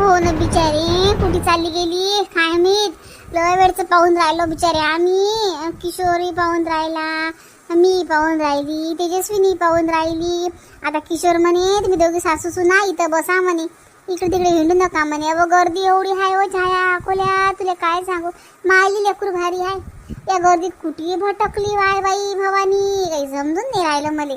हो ना बिचारी. कुठे चालली गेली? काय मी लय वेळचं पाहून राहिलो बिचारे आम्ही. किशोरही पाहून राहिला मी पाहून राहिली तेजस्विनी पाहून राहिली. आता किशोर म्हणे तुम्ही दोघे सासू सुना इथं बसा म्हणे. इकडे तिकडे हिंडू नका म्हणे. अगो गर्दी एवढी आहे हो छाया अकोल्या तुला काय सांगू? मायली लेकरू भारी आहे या गर्दीत कुठे भटकली वाय बाई भवानी. काही समजून नाही राहिलं मला.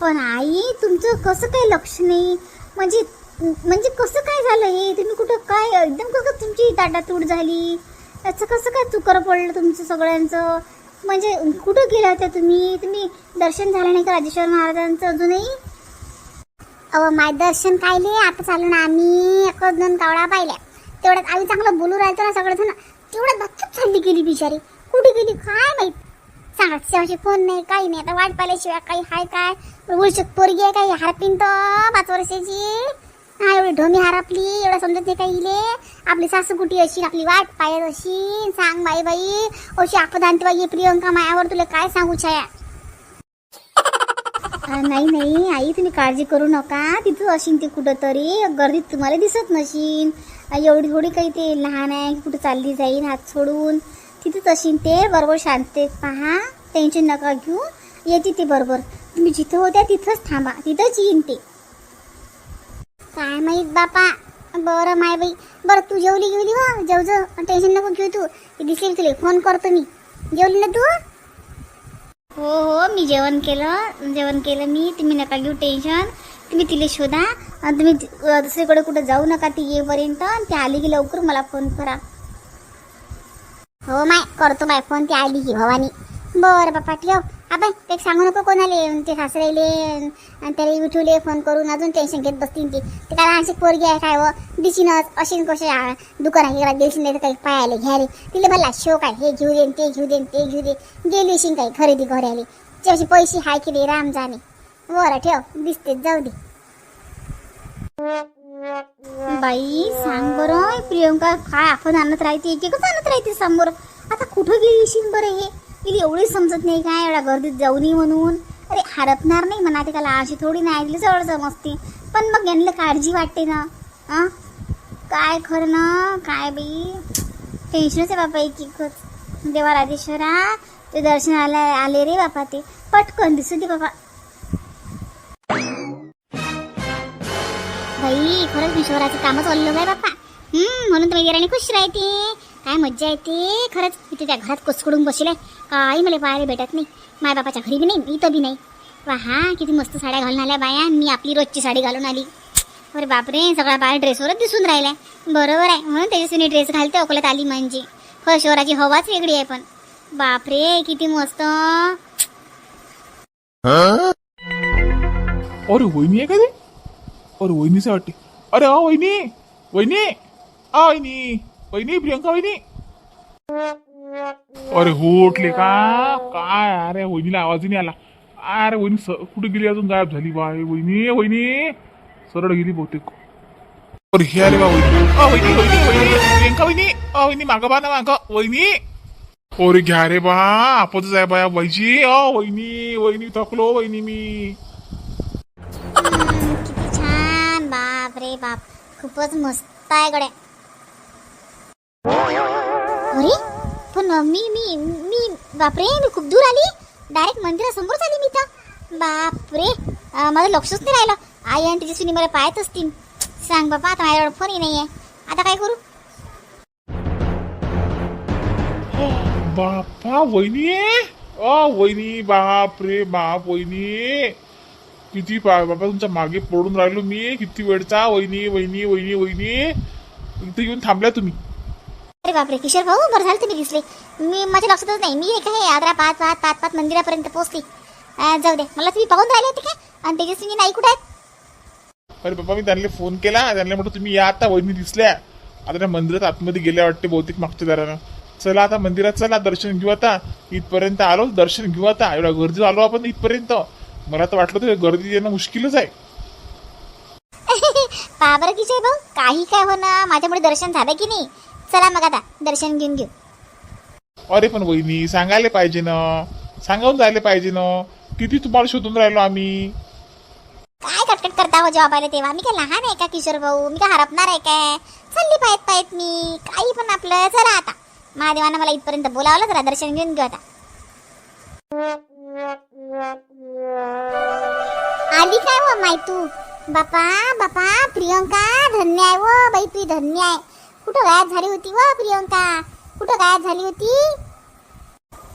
पण आई तुमचं कसं काही लक्ष नाही? म्हणजे म्हणजे कसं काय झालं हे? तुम्ही कुठं काय एकदम कसं तुमची ताटातूट झाली? याचं कसं काय चुकर पडलं तुमचं सगळ्यांचं? म्हणजे कुठं गेला होत्या तुम्ही? तुम्ही दर्शन झालं नाही का राजेश्वर महाराजांचं अजूनही? अहो माय दर्शन कायले आता चालू ना आम्ही. एक दोन कावळा पाहिल्या. तेवढ्यात आम्ही चांगलं बोलू राहिलो ना सगळेजण तेवढ्यात बच्चत चालली गेली बिचारी. कुठे गेली? काय माहीत? सांगा तिच्याशी फोन नाही काही नाही. आता वाट पाहिल्याशिवाय काही हाय काय? उलशक पोरगी आहे काही हारपिन तर पाच वर्षाची. हा एवढी ढोमी हारापली एवढं समजत नाही काही इले. आपली सासू कुठी अशी आपली वाट पाहत अशी. सांग बाई बाई अशी आपद आणते बाई प्रियंका मायावर तुला काय सांगू छाया? नाही नाही आई तुम्ही काळजी करू नका. तिथं अशीन ते कुठं तरी गर्दीत तुम्हाला दिसत नशीन. एवढी थोडी काही ते लहान आहे की कुठं चालली जाईन हात सोडून. तिथंच अशीन ते बरोबर शांततेत पहा. टेन्शन नका घेऊ. येते ते बरोबर. तुम्ही जिथं होत्या तिथंच थांबा. तिथंच येईन ते. काय माहीत बापा? बरं माय बाई. बरं तू जेवली गेली हो? जेव जेव टेन्शन नको घेऊ तू. दिसली तुला. फोन करतो मी. जेवली ना तू? हो हो. मी जेवण केलं. जेवण केलं मी. तुम्ही नका घेऊ टेन्शन. तुम्ही तिला शोधा. आणि तुम्ही दुसरीकडे कुठं जाऊ नका ती येईपर्यंत. आणि ती आली की लवकर मला फोन करा. हो माय. करतो बाय फोन. ती आली की भवानी. बरं बापा ठेव. आपण ते सांगू नको कोणाले ते सासरेले त्याला विठूले फोन करून अजून टेन्शन घेत बसतील ते. ते काय लहानशी पोरगी आहे काय व दिशीनच अशी न कसे दुकान आहे गेली नाही काही पायाले घ्यायले. तिला भला शो काय हे घेऊ देन ते घेऊ देन ते घेऊ दे. गेली शिन काही खरेदी घराले त्याशी पैसे हाय की दे राम जाणे. बरं ठेव दिसते जाऊ दे. बाई सांग बरं प्रियंका काय आपण आणत राहते एक एकच आणत राहते समोर? आता कुठं गेली शिन बरं हे? तिला एवढी समजत नाही काय एवढ्या गर्दीत जाऊ नये म्हणून. अरे हरपणार नाही म्हणा ते त्याला अशी थोडी नाही तिला जवळ समजते. पण मग यांना काळजी वाटते ना हां काय खरं ना काय बाई? टेन्शनच आहे बापा एक एकच देवा राजेश्वरा ते दर्शनाला आले रे बापा ते. पटकन दिसू दे बाबा बाई खरंच ईश्वराचं कामच चाललं काय बापा. म्हणून तुम्ही वगैरे खुश राहते. काय मज्जा येते. खरंच इथे त्या घरात कुसकडून बसले. काही मला पाहायला भेटत नाही. माझ्या बापाच्या घरी बी नाही इथं बी नाही. वा हा किती मस्त साड्या घालून आल्या बाया. मी आपली रोजची साडी घालून आली. अरे बापरे सगळ्या बाया ड्रेसवरच दिसून राहिल्या. बरोबर आहे म्हणून तेजस्विनी ड्रेस घालते अकोल्यात आली म्हणजे. खरं शहराची हवाच वेगळी आहे पण. बापरे किती मस्त. अरे वहिनी आहे का ते? अरे वहिनीच वाटते. अरे अ वहिनी. वहिनी. आ वहिनी. वहिनी प्रियंका वहिनी. अरे हो उठले का? काय? अरे वहिनीला आवाज नाही आला. अरे वहिनी स कुठे गेली अजून? गायब झाली बाय वहिनी वहिनी. सरळ गेली बहुतेक. अरे हे आले बा वहिनी. अ वहिनी वहिनी वहिनी. प्रियंका वहिनी. अ वहिनी मागं बा ना मागं. वहिनी. अरे घ्या रे बा. आपतच आहे बाया वहिजी अ वहिनी वहिनी थकलो वहिनी मी. किती छान. बाप रे बाप. खूपच मस्त आहे गड्या. अरे पण मी मी मी बापरे मी खूप दूर आली. डायरेक्ट मंदिरासमोरच आली मी तर बापरे. माझं लक्षच नाही राहिलं. आई आणि तिची सुनी मला पाहत असतील. सांग बाबा आता माझ्याकडे फोनही नाही आहे आता काय करू? बापा वहिनी. अ वहिनी बाप रे बाप वहिनी. किती पा बापा तुमच्या मागे पडून राहिलो मी. किती वेळचा? वहिनी वहिनी वहिनी वहिनी. इथे येऊन थांबल्या तुम्ही. अरे बापरे किशोर भाऊ बरं झालं तुम्ही दिसले. मी माझ्या लक्षातच नाही. मी काय आग्रा पाच पाच पाच पाच मंदिरापर्यंत पोहोचली. जाऊ दे. मला तुम्ही पाहून राहिले होते काय आणि तेजस्विनी नाही कुठे आहेत? अरे बाबा मी त्यांना फोन केला. त्यांना म्हटलं तुम्ही या आता वहिनी दिसल्या. आता त्या मंदिरात आतमध्ये गेल्या वाटते बहुतेक मागच्या दारानं. चला आता मंदिरात चला दर्शन घेऊ आता. इथपर्यंत आलो दर्शन घेऊ आता. एवढ्या गर्दीत आलो आपण इथपर्यंत. मला तर वाटलं तर गर्दी येणं मुश्किलच आहे. पहा बरं किशोर भाऊ. काही काय होणार माझ्यामुळे दर्शन झालं की नाही? चला मग आता दर्शन घेऊन घेऊ. अरे पण वहिनी सांगायला पाहिजे ना. सांगावून जायला पाहिजे ना. किती तुम्हाला शोधून राहिलो आम्ही? काय कटकट करता हो जेव्हा पाहिलं तेव्हा? मी काय लहान आहे का किशोर भाऊ? मी काय हरपणार आहे काय? चालली पाहत पाहत मी. काही पण आपलं. चला आता. महादेवानं मला इथपर्यंत बोलावलं जरा दर्शन घेऊन घेऊ आता. आली काय व माय तू? बापा बापा प्रियंका धन्य आहे व बाई प्री धन्य आहे. कुठं गायब झाली होती व प्रियंका? कुठं गायब झाली होती?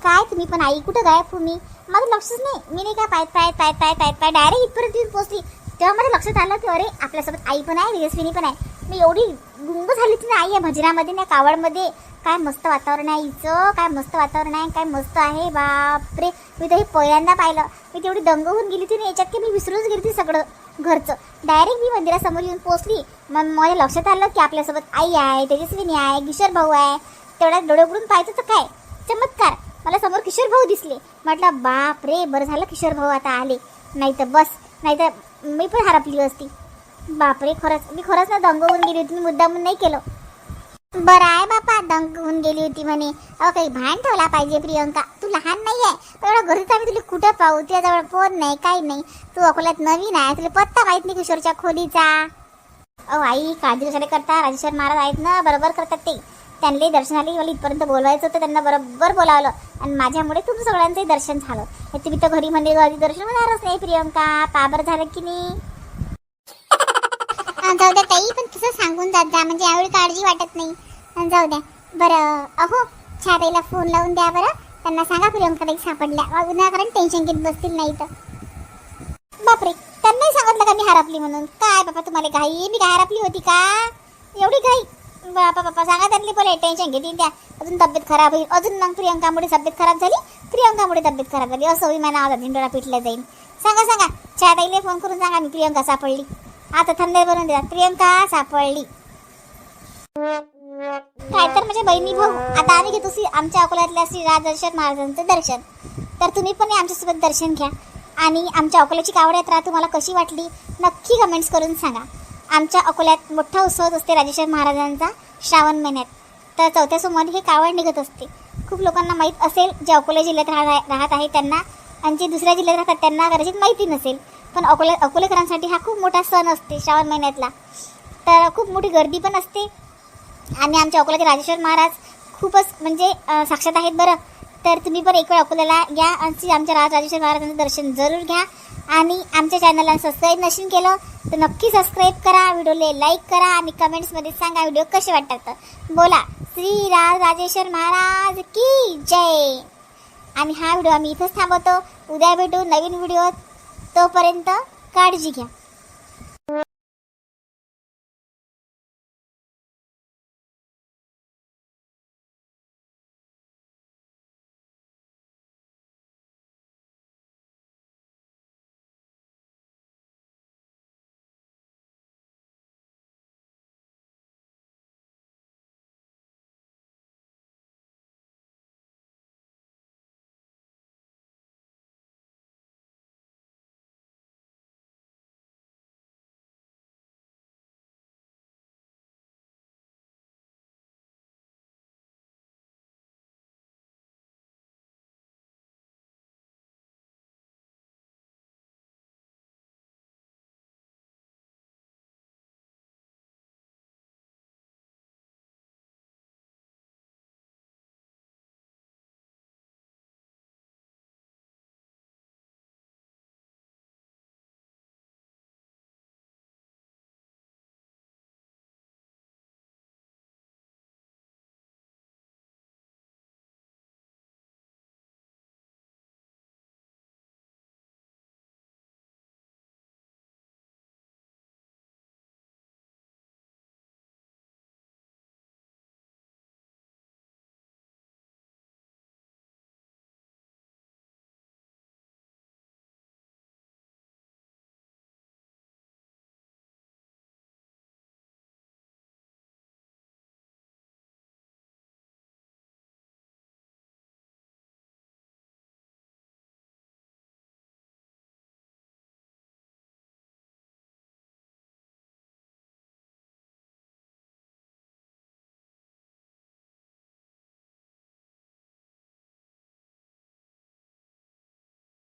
काय तुम्ही पण आई कुठं गायब हो तुम्ही माझं लक्षच नाही. मी नाही काय पायत पायत पायत पायत पायत पाय डायरेक्ट इथपर्यंत येऊन पोहोचली. तेव्हा मला लक्षात आलं की अरे आपल्यासोबत आई पण आहे तेजस्विनी पण आहे. मी एवढी गुंग झाली ती ना आई आहे भजनामध्ये ना कावडमध्ये. काय मस्त वातावरण आहे हिचं काय मस्त वातावरण आहे काय मस्त आहे बापरे. मी तर हे पहिल्यांदा पाहिलं. मी तेवढी दंग होऊन गेली होती ना याच्यात की मी विसरूनच गेली होती सगळं. घरचं. डायरेक्ट मी मंदिरासमोर येऊन पोहोचली. मग माझ्या लक्षात आलं की आपल्यासोबत आई आहे तेजस्विनी आहे किशोर भाऊ आहे. तेवढ्या डोळे उघडून पाहायचं तर काय? चमत्कार. मला समोर किशोर भाऊ दिसले. म्हटलं बाप रे बरं झालं किशोर भाऊ आता आले. नाही तर बस. नाही तर मी पण हरपली असती. बापरे खरंच. मी खरंच ना दंग होऊन गेली होती. मी मुद्दामून नाही केलं. बरं आहे बापा दंग होऊन गेली होती म्हणे. अहो काही भान ठेवला पाहिजे प्रियंका. तू लहान नाही आहे एवढं घरीच आम्ही तुला कुठं पाहू? तुझ्याजवळ फोन नाही काही नाही. तू अकोल्यात नवीन आहे तुला पत्ता माहीत नाही किशोरच्या खोलीचा. अहो आई काळजी कशाला करता? राजेश्वर महाराज आहेत ना बरोबर करतात ते. त्यांनी दर्शनाला मला इथपर्यंत बोलवायचं होतं त्यांना बरोबर बोलावलं. आणि माझ्यामुळे तुम्ही सगळ्यांचंही दर्शन झालं. तुम्ही तर घरी म्हणजे घरी दर्शन होणारच नाही प्रियंका. पाबर झालं की नाही? जाऊ द्या ताई पण तसं सांगून जात जा म्हणजे यावेळी काळजी वाटत नाही. जाऊ द्या. बरं अहो छाताईला फोन लावून द्या बरं. त्यांना सांगा प्रियंका ताई सापडल्या विनाकारण टेन्शन घेत बसतील नाही तर. बापरे त्यांनाही सांगितलं का मी हरपली म्हणून? काय बाबा तुम्हाला घाई? मी काय हरपली होती का? एवढी घाई? बापा बापा सांगा त्यांनी बोले टेन्शन घेतील त्या अजून तब्येत खराब होईल. अजून मग प्रियंकामुळे तब्येत खराब झाली. प्रियंकामुळे तब्येत खराब झाली. असं होईल मला आवाज धिंडोळा पिटला जाईल. सांगा सांगा. छाताईला फोन करून सांगा मी प्रियंका सापडली. आता थंडाई बनवून देतात प्रियंका सापडली. काय तर म्हणजे बहिणी भाऊ. आता आम्ही घेतो श्री आमच्या अकोल्यातल्या श्री राजदर्शन महाराजांचं दर्शन. तर तुम्ही पण आमच्यासोबत दर्शन घ्या. आणि आमच्या अकोल्याची कावड यात्रा तुम्हाला कशी वाटली नक्की कमेंट्स करून सांगा. आमच्या अकोल्यात मोठा उत्सव असते राजेश्वर महाराजांचा श्रावण महिन्यात. तर चौथ्या सोमवारी हे कावड निघत असते. खूप लोकांना माहीत असेल जे अकोला जिल्ह्यात राहत राहत आहे त्यांना. आणि जे दुसऱ्या जिल्ह्यात राहतात त्यांना कदाचित माहिती नसेल. पण अकोले अकोलेकरांसाठी हा खूप मोठा सण असते श्रावण महिन्यातला. तर खूप मोठी गर्दी पण असते. आणि आमच्या अकोल्याचे राजेश्वर महाराज खूपच म्हणजे साक्षात आहेत बरं. तर तुम्ही पण एक वेळ अकोल्याला या आणि आमच्या राज राजेश्वर महाराजांचं दर्शन जरूर घ्या. आणि आमच्या चॅनलला सबस्क्राईब नशीन केलं तर नक्की सबस्क्राईब करा व्हिडिओला लाईक करा आणि कमेंट्समध्ये सांगा व्हिडिओ कसे वाटतात. तर. बोला श्री राज राजेश्वर महाराज की जय. आणि हा व्हिडिओ आम्ही इथंच थांबवतो. उद्या भेटू नवीन व्हिडिओ तोपर्यंत काळजी घ्या.